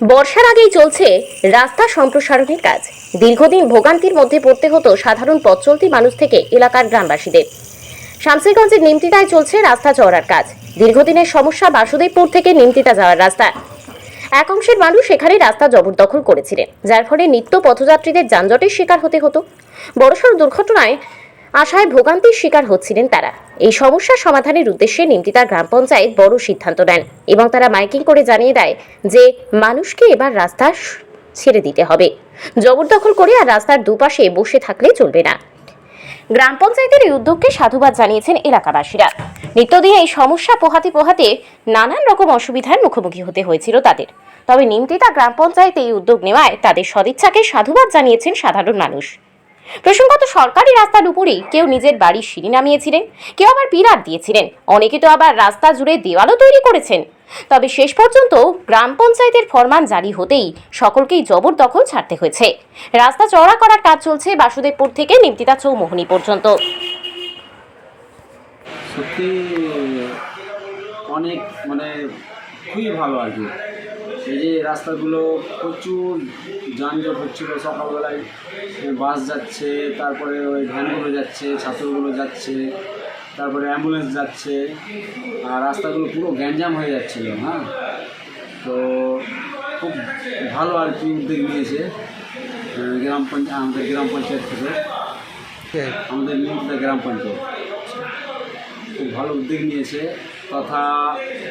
বর্ষার আগেই চলছে রাস্তা সম্প্রসারণের কাজ। দীর্ঘদিন ভোগান্তির মধ্যে পড়তে হতো সাধারণ পথ চলতি মানুষ থেকে এলাকার গ্রামবাসীদের। শামসিগঞ্জের নিমতিতায় চলছে রাস্তা চড়ার কাজ। দীর্ঘদিনের সমস্যা বাসুদেবপুর থেকে নিমতিতা যাওয়ার রাস্তা। এক অংশের মানুষ এখানে রাস্তা জবরদখল করেছিলেন, যার ফলে নিত্য পথযাত্রীদের যানজটের শিকার হতে হতো। বড়সড় দুর্ঘটনায় আশায় ভোগান্তির শিকার হচ্ছিলেন তারা। এই সমস্যার সমাধানের উদ্দেশ্যে নিমতিতা গ্রাম পঞ্চায়েত বড় সিদ্ধান্ত নেন এবং তারা মাইকিং করে জানিয়ে দেয় যে, মানুষকে এবার রাস্তা ছেড়ে দিতে হবে। জবরদখল করে আর রাস্তার দুপাশে বসে থাকলে চলবে না। গ্রাম পঞ্চায়েতের এই উদ্যোগকে সাধুবাদ জানিয়েছেন এলাকাবাসীরা। নিত্যদিন এই সমস্যা পোহাতে পোহাতে নানান রকম অসুবিধার মুখোমুখি হতে হয়েছিল তাদের। তবে নিমতিতা গ্রাম পঞ্চায়েত এই উদ্যোগ নেওয়ায় তাদের সদিচ্ছাকে সাধুবাদ জানিয়েছেন সাধারণ মানুষ। প্রসঙ্গত সরকারি রাস্তার উপরেই কেউ নিজের বাড়ির সিঁড়ি নামিয়েছিলেন, কেউ আবার পিলার দিয়েছিলেন। অনেকে তো আবার রাস্তা জুড়ে দেওয়ালও তৈরি করেছেন। তবে শেষ পর্যন্ত গ্রাম পঞ্চায়েতের ফরমান জারি হতেই সকলকেই জবরদখল ছাড়তে হয়েছে। রাস্তা চওড়া করার কাজ চলছে বাসুদেবপুর থেকে নিমতিতা চৌমোহনী পর্যন্ত। অনেক মানে খুবই ভালো আর কি। এই যে রাস্তাগুলো প্রচুর যানজট হচ্ছিল সকালবেলায় বাস যাচ্ছে তারপরে ওই ভ্যানগুলো যাচ্ছে ছাত্রগুলো যাচ্ছে তারপরে অ্যাম্বুলেন্স যাচ্ছে আর রাস্তাগুলো পুরো গ্যাঞ্জাম হয়ে যাচ্ছিল হ্যাঁ? তো খুব ভালো আর কি উদ্যোগ নিয়েছে গ্রাম পঞ্চায়েত আমাদের গ্রাম পঞ্চায়েত থেকে। আমাদের নিমতা গ্রাম পঞ্চায়েত। খুব ভালো উদ্যোগ নিয়েছে তথা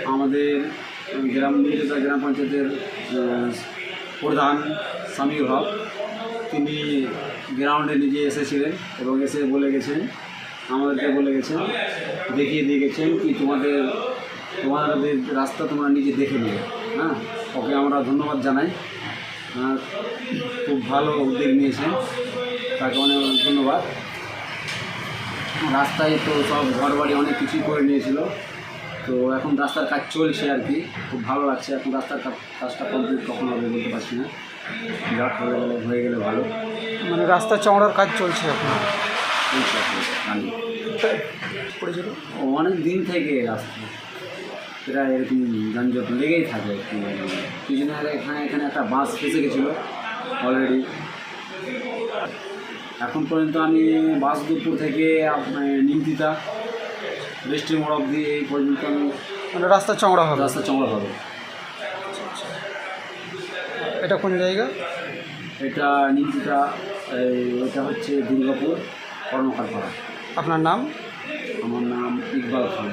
আমাদের গ্রাম নির্যাতা গ্রাম পঞ্চায়েতের প্রধান সামির হক তিনি গ্রাউন্ডে নিজে এসেছিলেন এবং এসে বলে গেছেন, আমাদেরকে বলে গেছেন, দেখিয়ে দিয়ে গেছেন কি তোমাদের তোমাদের রাস্তা তোমরা নিজে দেখে নেবে হ্যাঁ? ওকে আমরা ধন্যবাদ জানাই। খুব ভালো উদ্যোগ নিয়েছেন। তাকে অনেক ধন্যবাদ। রাস্তায় তো সব ঘর বাড়ি অনেক কিছুই করে নিয়েছিল। তো এখন রাস্তার কাজ চলছে আর কি খুব ভালো লাগছে। এখন রাস্তার কাজটা কমপ্লিট কখন হবে বলতে পারছি না। যাক হয়ে গেলে হয়ে গেলে ভালো। মানে রাস্তা চওড়ার কাজ চলছে এখন। চলছে আর পড়েছিল অনেক দিন থেকে রাস্তা। প্রায় এরকম যানজট লেগেই থাকে কিছুদিন আগে এখানে এখানে একটা বাস ফেসে গেছিল অলরেডি এখন পর্যন্ত আমি বাস দুপুর থেকে নিমতিতা রেস্ট্রি মোড়ক দিয়ে এই পর্যন্ত আমি মানে রাস্তা চওড়া হবে। রাস্তা চওড়া হবে। এটা কোন জায়গা? এটা নিজেটা এই এটা হচ্ছে দুর্গাপুর কর্মকার পাড়া আপনার নাম? আমার নাম ইকবাল খান।